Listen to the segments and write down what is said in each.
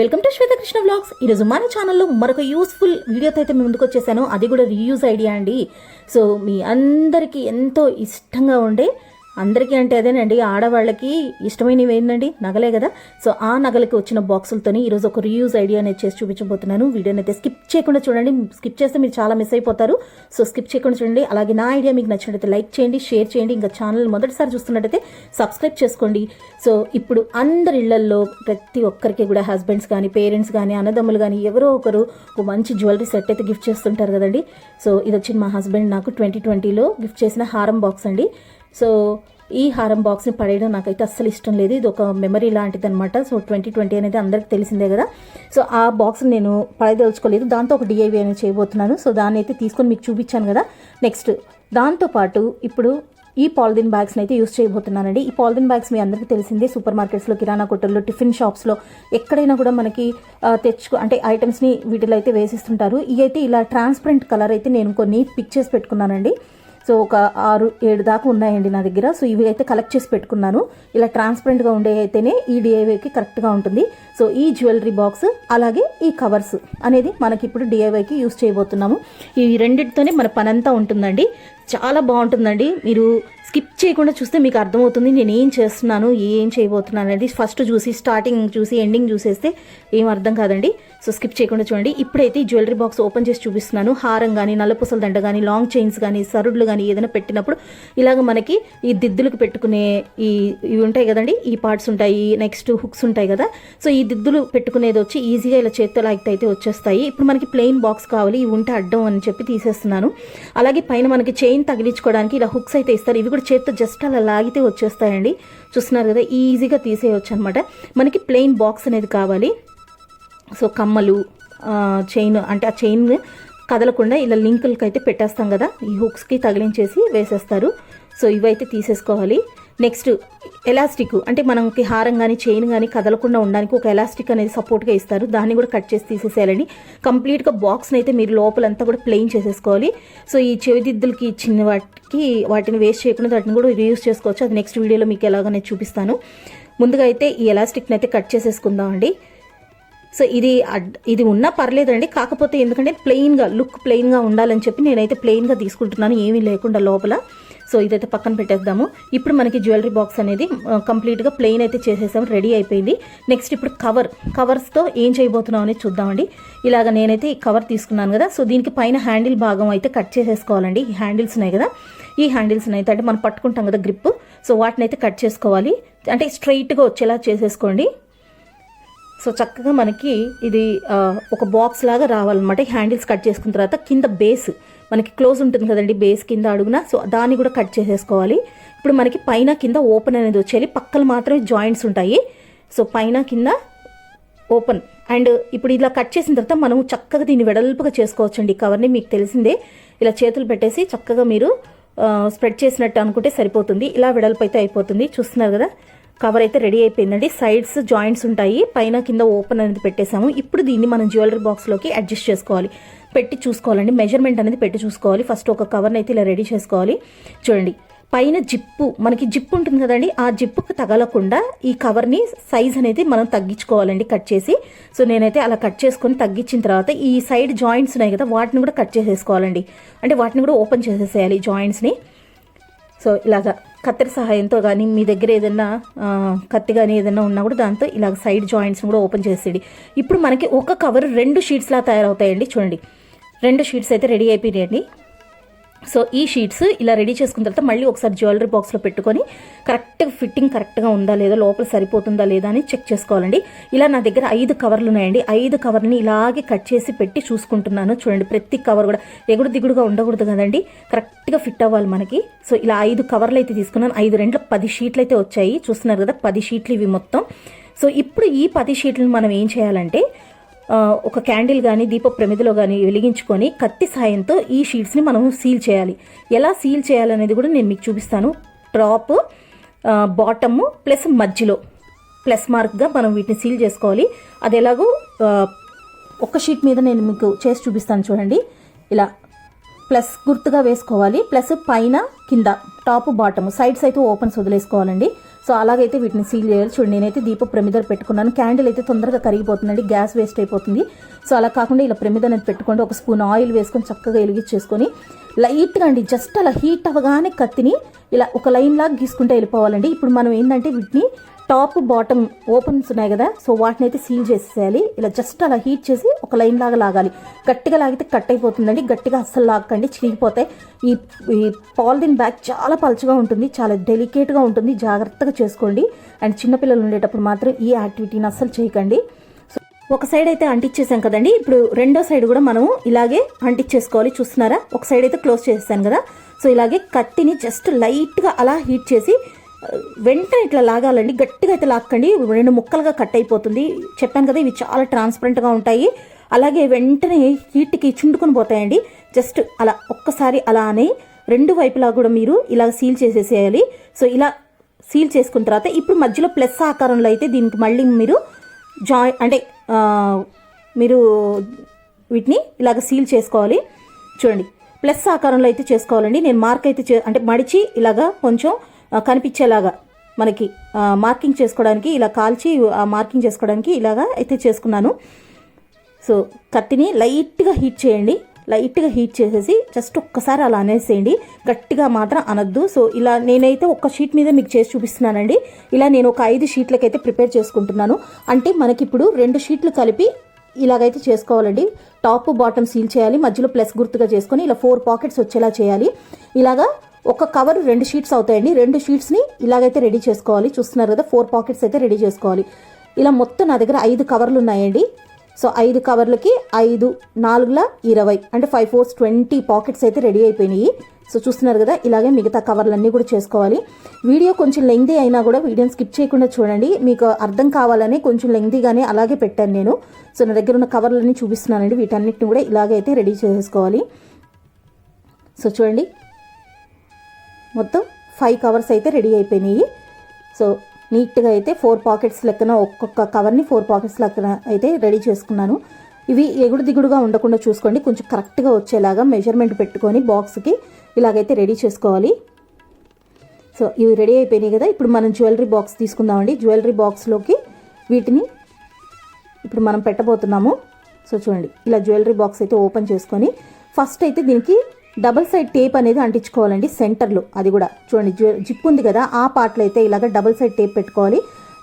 Welcome to Swetha Krishna vlogs. ఈరోజు మన ఛానల్లో మరొక యూస్ఫుల్ వీడియోతో అయితే మేము ముందుకు వచ్చేసాను. అది కూడా రీయూజ్ ఐడియా అండి. సో మీ అందరికీ ఎంతో ఇష్టంగా ఉండే అందరికీ అంటే అదేనండి ఆడవాళ్ళకి ఇష్టమైనవి ఏంటండి నగలే కదా. సో ఆ నగలకి వచ్చిన బాక్సులతోని ఈరోజు ఒక రీయూజ్ ఐడియా అనేది చేసి చూపించబోతున్నాను. వీడియోని అయితే స్కిప్ చేయకుండా చూడండి. స్కిప్ చేస్తే మీరు చాలా మిస్ అయిపోతారు. సో స్కిప్ చేయకుండా చూడండి. అలాగే నా ఐడియా మీకు నచ్చినట్లయితే లైక్ చేయండి షేర్ చేయండి. ఇంకా ఛానల్ మొదటిసారి చూస్తున్నట్టయితే సబ్స్క్రైబ్ చేసుకోండి. సో ఇప్పుడు అందరి ఇళ్ళల్లో ప్రతి ఒక్కరికి కూడా హస్బెండ్స్ కానీ పేరెంట్స్ కానీ అన్నదమ్ములు కానీ ఎవరో ఒకరు ఒక మంచి జ్యువెలరీ సెట్ అయితే గిఫ్ట్ చేస్తుంటారు కదండి. సో ఇది వచ్చింది మా హస్బెండ్ నాకు ట్వంటీ ట్వంటీలో గిఫ్ట్ చేసిన హారం బాక్స్ అండి. సో ఈ హారం బాక్స్ని పడేయడం నాకైతే అస్సలు ఇష్టం లేదు. ఇది ఒక మెమరీ లాంటిది అనమాట సో ట్వంటీ ట్వంటీ అనేది అందరికి తెలిసిందే కదా. సో ఆ బాక్స్ నేను పడదలుచుకోలేదు దాంతో ఒక డిఐవి అనేది చేయబోతున్నాను. సో దాన్ని అయితే తీసుకొని మీకు చూపించాను కదా. నెక్స్ట్ దాంతోపాటు ఇప్పుడు ఈ పాలిథిన్ బ్యాగ్స్ని అయితే యూస్ చేయబోతున్నానండి. ఈ పాలిథిన్ బ్యాగ్స్ మీ అందరికీ తెలిసిందే. సూపర్ మార్కెట్స్లో కిరాణా కొట్టల్లో టిఫిన్ షాప్స్లో ఎక్కడైనా కూడా మనకి తెచ్చుకో అంటే ఐటమ్స్ని వీటిలో అయితే వేసిస్తుంటారు. ఇవి అయితే ఇలా ట్రాన్స్పరెంట్ కలర్ అయితే నేను కొన్ని పిక్ చేసి పెట్టుకున్నానండి. సో ఒక ఆరు ఏడు దాకా ఉన్నాయండి నా దగ్గర. సో ఇవి అయితే కలెక్ట్ చేసి పెట్టుకున్నాను. ఇలా ట్రాన్స్పరెంట్గా ఉండే అయితేనే ఈ డిఐవైకి కరెక్ట్గా ఉంటుంది. సో ఈ జ్యువెలరీ బాక్స్ అలాగే ఈ కవర్స్ అనేది మనకి ఇప్పుడు డిఐవైకి యూస్ చేయబోతున్నాము. ఈ రెండింటితోనే మన పనంతా ఉంటుందండి. చాలా బాగుంటుందండి. మీరు స్కిప్ చేయకుండా చూస్తే మీకు అర్థమవుతుంది నేను ఏం చేస్తున్నాను ఏం చేయబోతున్నాను అనేది. ఫస్ట్ చూసి స్టార్టింగ్ చూసి ఎండింగ్ చూసేస్తే ఏం అర్థం కాదండి. సో స్కిప్ చేయకుండా చూడండి. ఇప్పుడైతే జ్యువెలరీ బాక్స్ ఓపెన్ చేసి చూపిస్తున్నాను. హారం కానీ నల్లపూసల దండ కానీ లాంగ్ చైన్స్ కానీ సరుడ్లు కానీ ఏదైనా పెట్టినప్పుడు ఇలాగ మనకి ఈ దిద్దులకు పెట్టుకునే ఈ ఇవి ఉంటాయి కదండి. ఈ పార్ట్స్ ఉంటాయి నెక్స్ట్ హుక్స్ ఉంటాయి కదా. సో ఈ దిద్దులు పెట్టుకునేది వచ్చి ఈజీగా ఇలా చేత్తో లాగితే అయితే వచ్చేస్తాయి. ఇప్పుడు మనకి ప్లెయిన్ బాక్స్ కావాలి ఇవి ఉంటే అడ్డం అని చెప్పి తీసేస్తున్నాను. అలాగే పైన మనకి చైన్ తగిలించుకోవడానికి ఇలా హుక్స్ అయితే ఇస్తారు. ఇవి కూడా చేత్తో జస్ట్ అలా లాగితే వచ్చేస్తాయండి. చూస్తున్నారు కదా ఈజీగా తీసేయవచ్చు అనమాట మనకి ప్లెయిన్ బాక్స్ అనేది కావాలి. సో కమ్మలు చైన్ అంటే ఆ చైన్ కదలకుండా ఇలా లింకులకి అయితే పెట్టేస్తాం కదా. ఈ హుక్స్కి తగిలించేసి వేసేస్తారు. సో ఇవైతే తీసేసుకోవాలి. నెక్స్ట్ ఎలాస్టిక్ అంటే మనకి హారం కానీ చైన్ కానీ కదలకుండా ఉండడానికి ఒక ఎలాస్టిక్ అనేది సపోర్ట్గా ఇస్తారు. దాన్ని కూడా కట్ చేసి తీసేసేయాలండి. కంప్లీట్గా బాక్స్ని అయితే మీరు లోపలంతా కూడా ప్లెయిన్ చేసేసుకోవాలి. సో ఈ చెవిదిద్దులకి ఇచ్చిన వాటికి వాటిని వేస్ట్ చేయకుండా వాటిని కూడా రీయూస్ చేసుకోవచ్చు. అది నెక్స్ట్ వీడియోలో మీకు ఎలాగనే చూపిస్తాను. ముందుగా అయితే ఈ ఎలాస్టిక్ని అయితే కట్ చేసేసుకుందాం అండి సో ఇది అడ్- ఇది ఉన్నా పర్లేదండి. కాకపోతే ఎందుకంటే ప్లెయిన్గా లుక్ ప్లెయిన్గా ఉండాలని చెప్పి నేనైతే ప్లెయిన్గా తీసుకుంటున్నాను. ఏమీ లేకుండా లోపల. సో ఇదైతే పక్కన పెట్టేద్దాము. ఇప్పుడు మనకి జ్యువెలరీ బాక్స్ అనేది కంప్లీట్గా ప్లెయిన్ అయితే చేసేసాం రెడీ అయిపోయింది. నెక్స్ట్ ఇప్పుడు కవర్ కవర్స్తో ఏం చేయబోతున్నాం అనేది చూద్దామండి. ఇలాగ నేనైతే ఈ కవర్ తీసుకున్నాను కదా సో దీనికి పైన హ్యాండిల్ భాగం అయితే కట్ చేసేసుకోవాలండి. ఈ హ్యాండిల్స్ ఉన్నాయి కదా ఈ హ్యాండిల్స్ అయితే అంటే మనం పట్టుకుంటాం కదా గ్రిప్ సో వాటిని అయితే కట్ చేసుకోవాలి. అంటే స్ట్రైట్గా వచ్చేలా చేసేసుకోండి. సో చక్కగా మనకి ఇది ఒక బాక్స్ లాగా రావాలన్నమాట. హ్యాండిల్స్ కట్ చేసుకున్న తర్వాత కింద బేస్ మనకి క్లోజ్ ఉంటుంది కదండి బేస్ కింద అడుగున సో దాన్ని కూడా కట్ చేసేసుకోవాలి. ఇప్పుడు మనకి పైన కింద ఓపెన్ అనేది వచ్చేది పక్కన మాత్రమే జాయింట్స్ ఉంటాయి. సో పైన కింద ఓపెన్. అండ్ ఇప్పుడు ఇలా కట్ చేసిన తర్వాత మనం చక్కగా దీన్ని వెడల్పుగా చేసుకోవచ్చండి. కవర్ని మీకు తెలిసిందే. ఇలా చేతులు పెట్టేసి చక్కగా మీరు స్ప్రెడ్ చేసినట్టు అనుకుంటే సరిపోతుంది. ఇలా వెడల్పు అయితే అయిపోతుంది. చూస్తున్నారు కదా? కవర్ అయితే రెడీ అయిపోయిందండి. సైడ్స్ జాయింట్స్ ఉంటాయి. పైన కింద ఓపెన్ అనేది పెట్టేశాము. ఇప్పుడు దీన్ని మనం జ్యువెలరీ బాక్స్లోకి అడ్జస్ట్ చేసుకోవాలి. పెట్టి చూసుకోవాలండి. మెజర్మెంట్ అనేది పెట్టి చూసుకోవాలి. ఫస్ట్ ఒక కవర్ని అయితే ఇలా రెడీ చేసుకోవాలి. చూడండి. పైన జిప్పు మనకి జిప్పు ఉంటుంది కదండి. ఆ జిప్పుకు తగలకుండా ఈ కవర్ని సైజ్ అనేది మనం తగ్గించుకోవాలండి కట్ చేసి. సో నేనైతే అలా కట్ చేసుకొని తగ్గించిన తర్వాత ఈ సైడ్ జాయింట్స్ ఉన్నాయి కదా వాటిని కూడా కట్ చేసేసుకోవాలండి. అంటే వాటిని కూడా ఓపెన్ చేసేసేయాలి జాయింట్స్ని సో ఇలాగ కత్తెర సహాయంతో కానీ మీ దగ్గర ఏదైనా కత్తి కానీ ఏదైనా ఉన్నా కూడా దాంతో ఇలాగ సైడ్ జాయింట్స్ని కూడా ఓపెన్ చేసేయండి. ఇప్పుడు మనకి ఒక కవర్ రెండు షీట్స్లా తయారవుతాయండి చూడండి. రెండు షీట్స్ అయితే రెడీ అయిపోయినాయండి. సో ఈ షీట్స్ ఇలా రెడీ చేసుకున్న తర్వాత మళ్ళీ ఒకసారి జ్యువెలరీ బాక్స్లో పెట్టుకొని కరెక్ట్గా ఫిట్టింగ్ కరెక్ట్గా ఉందా లేదా లోపల సరిపోతుందా లేదా అని చెక్ చేసుకోవాలండి. ఇలా నా దగ్గర ఐదు కవర్లు ఉన్నాయండి. ఐదు కవర్ని ఇలాగే కట్ చేసి పెట్టి చూసుకుంటున్నాను. చూడండి ప్రతి కవర్ కూడా ఎగుడు దిగుడుగా ఉండకూడదు కదండి. కరెక్ట్గా ఫిట్ అవ్వాలి మనకి. సో ఇలా ఐదు కవర్లు అయితే తీసుకున్నాను. ఐదు రెంట్లో పది షీట్లు అయితే వచ్చాయి. చూస్తున్నారు కదా పది షీట్లు ఇవి మొత్తం. సో ఇప్పుడు ఈ పది షీట్లను మనం ఏం చేయాలంటే ఒక క్యాండిల్ కానీ దీప ప్రమిదలో కానీ వెలిగించుకొని కత్తి సాయంతో ఈ షీట్స్ని మనం సీల్ చేయాలి. ఎలా సీల్ చేయాలనేది కూడా నేను మీకు చూపిస్తాను. టాప్ బాటమ్ ప్లస్ మధ్యలో. ప్లస్ మార్క్గా మనం వీటిని సీల్ చేసుకోవాలి. అది ఎలాగో ఒక ఒక్క షీట్ మీద నేను మీకు చేసి చూపిస్తాను చూడండి. ఇలా ప్లస్ గుర్తుగా వేసుకోవాలి. ప్లస్ పైన కింద టాప్ బాటమ్. సైడ్స్ అయితే ఓపెన్స్ వదిలేసుకోవాలండి. సో అలాగైతే వీటిని సీల్ చేయాలి. చూడండి నేనైతే దీప ప్రమిదర్ పెట్టుకున్నాను. క్యాండిల్ అయితే తొందరగా కరిగిపోతుందండి. గ్యాస్ వేస్ట్ అయిపోతుంది. సో అలా కాకుండా ఇలా ప్రమిద అనేది పెట్టుకోండి. ఒక స్పూన్ ఆయిల్ వేసుకొని చక్కగా వెలిగించేసుకొని లైట్గా అండి జస్ట్ అలా హీట్ అవ్వగానే కత్తిని ఇలా ఒక లైన్ లాగా గీసుకుంటే వెళ్ళిపోవాలండి. ఇప్పుడు మనం ఏంటంటే వీటిని టాప్ బాటమ్ ఓపెన్స్ ఉన్నాయి కదా సో వాటిని అయితే సీల్ చేసేయాలి. ఇలా జస్ట్ అలా హీట్ చేసి ఒక లైన్ లాగా లాగాలి. గట్టిగా లాగితే కట్ అయిపోతుందండి. గట్టిగా అస్సలు లాగకండి చిరిగిపోతాయి ఈ ఈ పాలిథిన్ బ్యాగ్ చాలా పలుచగా ఉంటుంది చాలా డెలికేట్గా ఉంటుంది. జాగ్రత్తగా చేసుకోండి. అండ్ చిన్నపిల్లలు ఉండేటప్పుడు మాత్రం ఈ యాక్టివిటీని అస్సలు చేయకండి. సో ఒక సైడ్ అయితే అంటించేసాం కదండి. ఇప్పుడు రెండో సైడ్ కూడా మనం ఇలాగే అంటించేసుకోవాలి చూస్తున్నారా? ఒక సైడ్ అయితే క్లోజ్ చేసేసాను కదా. సో ఇలాగే కత్తిని జస్ట్ లైట్గా అలా హీట్ చేసి వెంటనే ఇట్లా లాగాలండి. గట్టిగా అయితే లాక్కండి. రెండు ముక్కలుగా కట్ అయిపోతుంది. చెప్పాను కదా ఇవి చాలా ట్రాన్స్పరెంట్గా ఉంటాయి. అలాగే వెంటనే హీట్కి చుండుకొని పోతాయండి. జస్ట్ అలా ఒక్కసారి అలా అని రెండు వైపులా కూడా మీరు ఇలా సీల్ చేసేసేయాలి. సో ఇలా సీల్ చేసుకున్న తర్వాత ఇప్పుడు మధ్యలో ప్లస్ ఆకారంలో అయితే దీనికి మళ్ళీ మీరు జాయి అంటే మీరు వీటిని ఇలాగ సీల్ చేసుకోవాలి. చూడండి. ప్లస్ ఆకారంలో అయితే చేసుకోవాలండి. నేను మార్క్ అయితే చే అంటే మడిచి ఇలాగా కొంచెం కనిపించేలాగా మనకి మార్కింగ్ చేసుకోవడానికి ఇలా కాల్చి మార్కింగ్ చేసుకోవడానికి ఇలాగా అయితే చేసుకున్నాను. సో కత్తిని లైట్గా హీట్ చేయండి. లైట్గా హీట్ చేసేసి జస్ట్ ఒక్కసారి అలా అనేసేయండి. గట్టిగా మాత్రం అనొద్దు. సో ఇలా నేనైతే ఒక్క షీట్ మీద మీకు చేసి చూపిస్తున్నానండి. ఇలా నేను ఒక ఐదు షీట్లకైతే ప్రిపేర్ చేసుకుంటున్నాను. అంటే మనకి ఇప్పుడు రెండు షీట్లు కలిపి ఇలాగైతే చేసుకోవాలండి. టాప్ బాటమ్ సీల్ చేయాలి. మధ్యలో ప్లస్ గుర్తుగా చేసుకొని ఇలా ఫోర్ పాకెట్స్ వచ్చేలా చేయాలి. ఇలాగా ఒక కవర్ రెండు షీట్స్ అవుతాయండి. రెండు షీట్స్ని ఇలాగైతే రెడీ చేసుకోవాలి. చూస్తున్నారు కదా ఫోర్ పాకెట్స్ అయితే రెడీ చేసుకోవాలి. ఇలా మొత్తం నా దగ్గర ఐదు కవర్లు ఉన్నాయండి. సో ఐదు కవర్లకి ఐదు నాలుగుల ఇరవై అంటే ఫైవ్ ఫోర్స్ ట్వంటీ పాకెట్స్ అయితే రెడీ అయిపోయినాయి. సో చూస్తున్నారు కదా ఇలాగే మిగతా కవర్లన్నీ కూడా చేసుకోవాలి. వీడియో కొంచెం లెంగ్దీ అయినా కూడా వీడియోని స్కిప్ చేయకుండా చూడండి. మీకు అర్థం కావాలని కొంచెం లెంగ్దీగానే అలాగే పెట్టాను నేను. సో నా దగ్గర ఉన్న కవర్లన్నీ చూపిస్తున్నానండి. వీటన్నిటిని కూడా ఇలాగే అయితే రెడీ చేసుకోవాలి. సో చూడండి మొత్తం ఫైవ్ కవర్స్ అయితే రెడీ అయిపోయినాయి. సో నీట్గా అయితే ఫోర్ పాకెట్స్ లెక్కన ఒక్కొక్క కవర్ని ఫోర్ పాకెట్స్ లెక్కన అయితే రెడీ చేసుకున్నాను. ఇవి ఎగుడు దిగుడుగా ఉండకుండా చూసుకోండి. కొంచెం కరెక్ట్గా వచ్చేలాగా మెజర్మెంట్ పెట్టుకొని బాక్స్కి ఇలాగైతే రెడీ చేసుకోవాలి. సో ఇవి రెడీ అయిపోయినాయి కదా. ఇప్పుడు మనం జ్యువెలరీ బాక్స్ తీసుకుందామండి. జ్యువెలరీ బాక్స్లోకి వీటిని ఇప్పుడు మనం పెట్టబోతున్నాము. సో చూడండి. ఇలా జ్యువెలరీ బాక్స్ అయితే ఓపెన్ చేసుకొని ఫస్ట్ అయితే దీనికి డబల్ సైడ్ టేప్ అనేది అంటించుకోవాలండి సెంటర్లో. అది కూడా. చూడండి జిప్ ఉంది కదా ఆ పార్ట్లో అయితే ఇలాగ డబల్ సైడ్ టేప్ పెట్టుకోవాలి.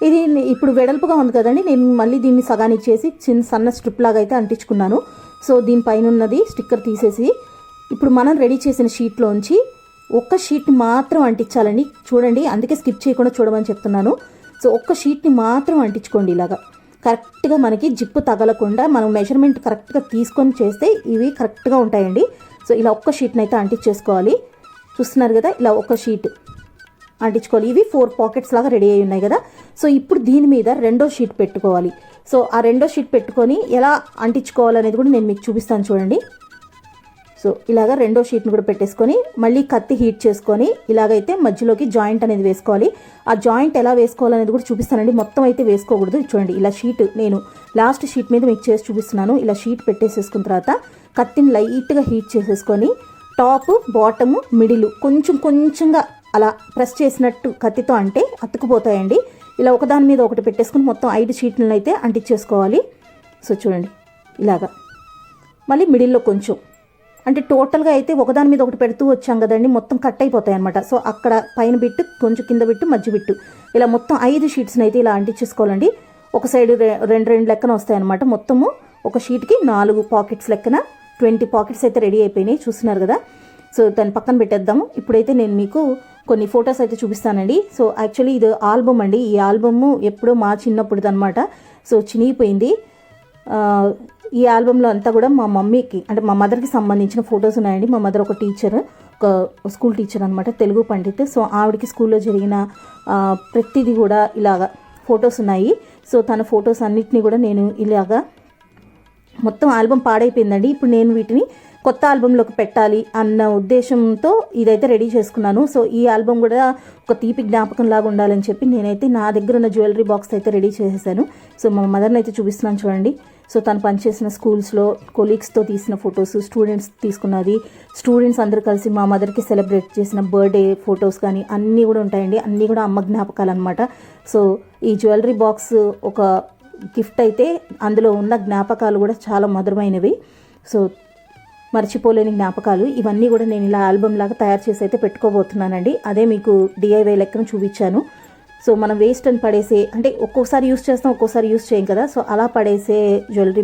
ఇది ఇప్పుడు వెడల్పుగా ఉంది కదండి నేను మళ్ళీ దీన్ని సగానికి చేసి చిన్న సన్న స్ట్రిప్ లాగా అయితే అంటించుకున్నాను. సో దీనిపైన ఉన్నది స్టిక్కర్ తీసేసి ఇప్పుడు మనం రెడీ చేసిన షీట్లోంచి ఒక్క షీట్ని మాత్రం అంటించాలండి. చూడండి అందుకే స్కిప్ చేయకుండా చూడమని చెప్తున్నాను. సో ఒక్క షీట్ని మాత్రం అంటించుకోండి ఇలాగా. కరెక్ట్గా మనకి జిప్పు తగలకుండా మనం మెజర్మెంట్ కరెక్ట్గా తీసుకొని చేస్తే ఇవి కరెక్ట్గా ఉంటాయండి. సో ఇలా ఒక్క షీట్ని అయితే అంటించేసుకోవాలి. చూస్తున్నారు కదా ఇలా ఒక్క షీట్ అంటించుకోవాలి. ఇవి ఫోర్ పాకెట్స్ లాగా రెడీ అయి ఉన్నాయి కదా. సో ఇప్పుడు దీని మీద రెండో షీట్ పెట్టుకోవాలి. సో ఆ రెండో షీట్ పెట్టుకొని ఎలా అంటించుకోవాలనేది కూడా నేను మీకు చూపిస్తాను చూడండి. సో ఇలాగ రెండో షీట్ని కూడా పెట్టేసుకొని మళ్ళీ కత్తి హీట్ చేసుకొని ఇలాగైతే మధ్యలోకి జాయింట్ అనేది వేసుకోవాలి. ఆ జాయింట్ ఎలా వేసుకోవాలనేది కూడా చూపిస్తానండి. మొత్తం అయితే వేసుకోకూడదు. చూడండి ఇలా షీట్ నేను లాస్ట్ షీట్ మీద మీకు చేసి చూపిస్తున్నాను. ఇలా షీట్ పెట్టేసేసుకున్న తర్వాత కత్తిని లైట్గా హీట్ చేసేసుకొని టాప్ బాటము మిడిల్ కొంచెం కొంచెంగా అలా ప్రెస్ చేసినట్టు కత్తితో అంటే అతుకుపోతాయండి. ఇలా ఒకదాని మీద ఒకటి పెట్టేసుకుని మొత్తం ఐదు షీట్లను అయితే అంటించేసుకోవాలి. సో చూడండి ఇలాగా. మళ్ళీ మిడిల్లో కొంచెం. అంటే టోటల్గా అయితే ఒకదాని మీద ఒకటి పెడుతూ వచ్చాం కదండి మొత్తం కట్ అయిపోతాయి అనమాట సో అక్కడ పైన బిట్టు కొంచెం కింద బిట్టు మధ్య బిట్టు. ఇలా మొత్తం ఐదు షీట్స్ని అయితే ఇలా అంటించేసుకోవాలండి. ఒక సైడ్ రె- రెండు రెండు లెక్కన వస్తాయి అనమాట మొత్తము ఒక షీట్కి నాలుగు పాకెట్స్ లెక్కన ట్వంటీ పాకెట్స్ అయితే రెడీ అయిపోయినాయి చూస్తున్నారు కదా. సో దాన్ని పక్కన పెట్టేద్దాము. ఇప్పుడైతే నేను మీకు కొన్ని ఫొటోస్ అయితే చూపిస్తానండి. సో యాక్చువల్లీ ఇది ఆల్బమ్ అండి. ఈ ఆల్బమ్ ఎప్పుడో మా చిన్నప్పుడు అనమాట సో చినిగిపోయింది. ఈ ఆల్బంలో అంతా కూడా మా మమ్మీకి అంటే మా మదర్కి సంబంధించిన ఫొటోస్ ఉన్నాయండి. మా మదర్ ఒక టీచర్ ఒక స్కూల్ టీచర్ అనమాట తెలుగు పండిత్. సో ఆవిడకి స్కూల్లో జరిగిన ప్రతిదీ కూడా ఇలాగా ఫొటోస్ ఉన్నాయి. సో తన ఫొటోస్ అన్నిటిని కూడా నేను ఇలాగా మొత్తం ఆల్బమ్ పాడైపోయిందండి. ఇప్పుడు నేను వీటిని కొత్త ఆల్బంలోకి పెట్టాలి అన్న ఉద్దేశంతో ఇదైతే రెడీ చేసుకున్నాను. సో ఈ ఆల్బమ్ కూడా ఒక తీపి జ్ఞాపకం లాగా ఉండాలని చెప్పి నేనైతే నా దగ్గర ఉన్న జ్యువెలరీ బాక్స్ అయితే రెడీ చేసేసాను. సో మా మదర్ని అయితే చూపిస్తున్నాను చూడండి. సో తను పనిచేసిన స్కూల్స్లో కొలీగ్స్తో తీసిన ఫొటోస్ స్టూడెంట్స్ తీసుకున్నది స్టూడెంట్స్ అందరూ కలిసి మా మదర్కి సెలబ్రేట్ చేసిన బర్త్డే ఫొటోస్ కానీ అన్నీ కూడా ఉంటాయండి. అన్నీ కూడా అమ్మ జ్ఞాపకాలు అనమాట సో ఈ జ్యువెలరీ బాక్స్ ఒక గిఫ్ట్ అయితే అందులో ఉన్న జ్ఞాపకాలు కూడా చాలా మధురమైనవి. సో మర్చిపోలేని జ్ఞాపకాలు. ఇవన్నీ కూడా నేను ఇలా ఆల్బమ్ లాగా తయారు చేసి అయితే పెట్టుకోబోతున్నానండి. అదే మీకు డిఐవై లెక్కన చూపించాను. సో మనం వేస్ట్ అని పడేసే అంటే ఒక్కోసారి యూస్ చేస్తాం ఒక్కోసారి యూస్ చేయం కదా. సో అలా పడేసే జ్యువెలరీ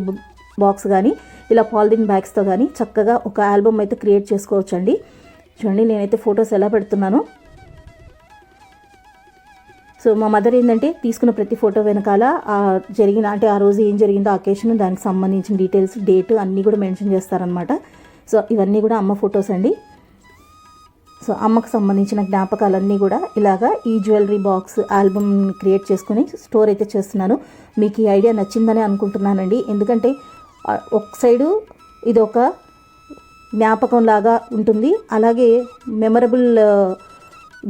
బాక్స్ కానీ ఇలా పాలిథిన్ బ్యాగ్స్తో కానీ చక్కగా ఒక ఆల్బమ్ అయితే క్రియేట్ చేసుకోవచ్చండి. చూడండి నేనైతే ఫొటోస్ ఎలా పెడుతున్నానో. సో మా మదర్ ఏంటంటే తీసుకున్న ప్రతి ఫోటో వెనకాల జరిగిన అంటే ఆ రోజు ఏం జరిగిందో అకేషన్ దానికి సంబంధించిన డీటెయిల్స్ డేట్ అన్నీ కూడా మెన్షన్ చేస్తారనమాట సో ఇవన్నీ కూడా అమ్మ ఫొటోస్ అండి. సో అమ్మకు సంబంధించిన జ్ఞాపకాలన్నీ కూడా ఇలాగా ఈ జ్యువెలరీ బాక్స్ ఆల్బమ్ క్రియేట్ చేసుకుని స్టోర్ అయితే చేస్తున్నాను. మీకు ఈ ఐడియా నచ్చిందని అనుకుంటున్నానండి. ఎందుకంటే ఒక సైడు ఇది ఒక జ్ఞాపకం లాగా ఉంటుంది. అలాగే మెమరబుల్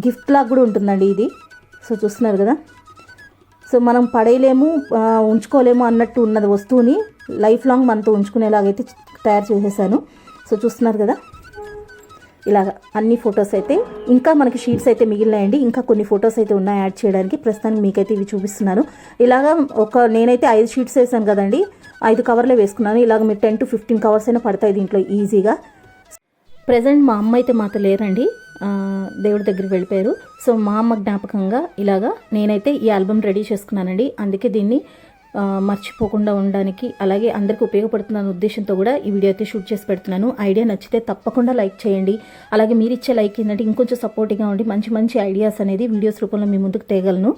గిఫ్ట్ uh, లాగా కూడా ఉంటుందండి ఇది. సో చూస్తున్నారు కదా? సో మనం పడేయలేము ఉంచుకోలేము అన్నట్టు ఉన్నది వస్తువుని లైఫ్ లాంగ్ మనతో ఉంచుకునేలాగైతే తయారు చేసేసాను. సో చూస్తున్నారు కదా? ఇలాగ అన్ని ఫొటోస్ అయితే ఇంకా మనకి షీట్స్ అయితే మిగిలినాయండి. ఇంకా కొన్ని ఫొటోస్ అయితే ఉన్నాయి యాడ్ చేయడానికి. ప్రస్తుతానికి మీకైతే ఇవి చూపిస్తున్నాను. ఇలాగ ఒక నేనైతే ఐదు షీట్స్ వేసాను కదండి. ఐదు కవర్లే వేసుకున్నాను. ఇలాగ మీరు టెన్ టు ఫిఫ్టీన్ కవర్స్ అయినా పడతాయి దీంట్లో ఈజీగా. ప్రజెంట్ మా అమ్మ అయితే మాతో లేరండి. దేవుడి దగ్గరికి వెళ్ళిపోయారు. సో మా అమ్మ జ్ఞాపకంగా ఇలాగా నేనైతే ఈ ఆల్బమ్ రెడీ చేసుకున్నానండి. అందుకే దీన్ని మర్చిపోకుండా ఉండడానికి అలాగే అందరికీ ఉపయోగపడుతున్న ఉద్దేశంతో కూడా ఈ వీడియో అయితే షూట్ చేసి పెడుతున్నాను. ఐడియా నచ్చితే తప్పకుండా లైక్ చేయండి. అలాగే మీరు ఇచ్చే లైక్ ఏంటంటే ఇంకొంచెం సపోర్టింగ్గా ఉండి మంచి మంచి ఐడియాస్ అనేది వీడియోస్ రూపంలో మీ ముందుకు తేగలను.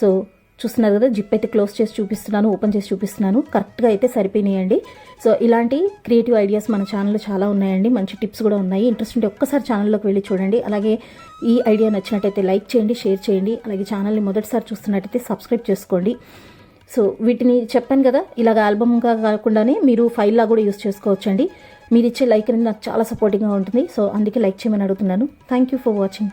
సో చూస్తున్నారు కదా జిప్ అయితే క్లోజ్ చేసి చూపిస్తున్నాను ఓపెన్ చేసి చూపిస్తున్నాను. కరెక్ట్గా అయితే సరిపోయినాయండి. సో ఇలాంటి క్రియేటివ్ ఐడియాస్ మన ఛానల్లో చాలా ఉన్నాయండి. మంచి టిప్స్ కూడా ఉన్నాయి. ఇంట్రెస్ట్ ఉంటే ఒక్కసారి ఛానల్లోకి వెళ్ళి చూడండి. అలాగే ఈ ఐడియా నచ్చినట్టయితే లైక్ చేయండి షేర్ చేయండి. అలాగే ఛానల్ని మొదటిసారి చూస్తున్నట్టయితే సబ్స్క్రైబ్ చేసుకోండి. సో వీటిని చెప్పాను కదా ఇలాగ ఆల్బమ్గా కాకుండానే మీరు ఫైల్లా కూడా యూస్ చేసుకోవచ్చండి. మీరు ఇచ్చే లైక్ అనేది నాకు చాలా సపోర్టింగ్గా ఉంటుంది. సో అందుకే లైక్ చేయమని అడుగుతున్నాను. Thank you for watching.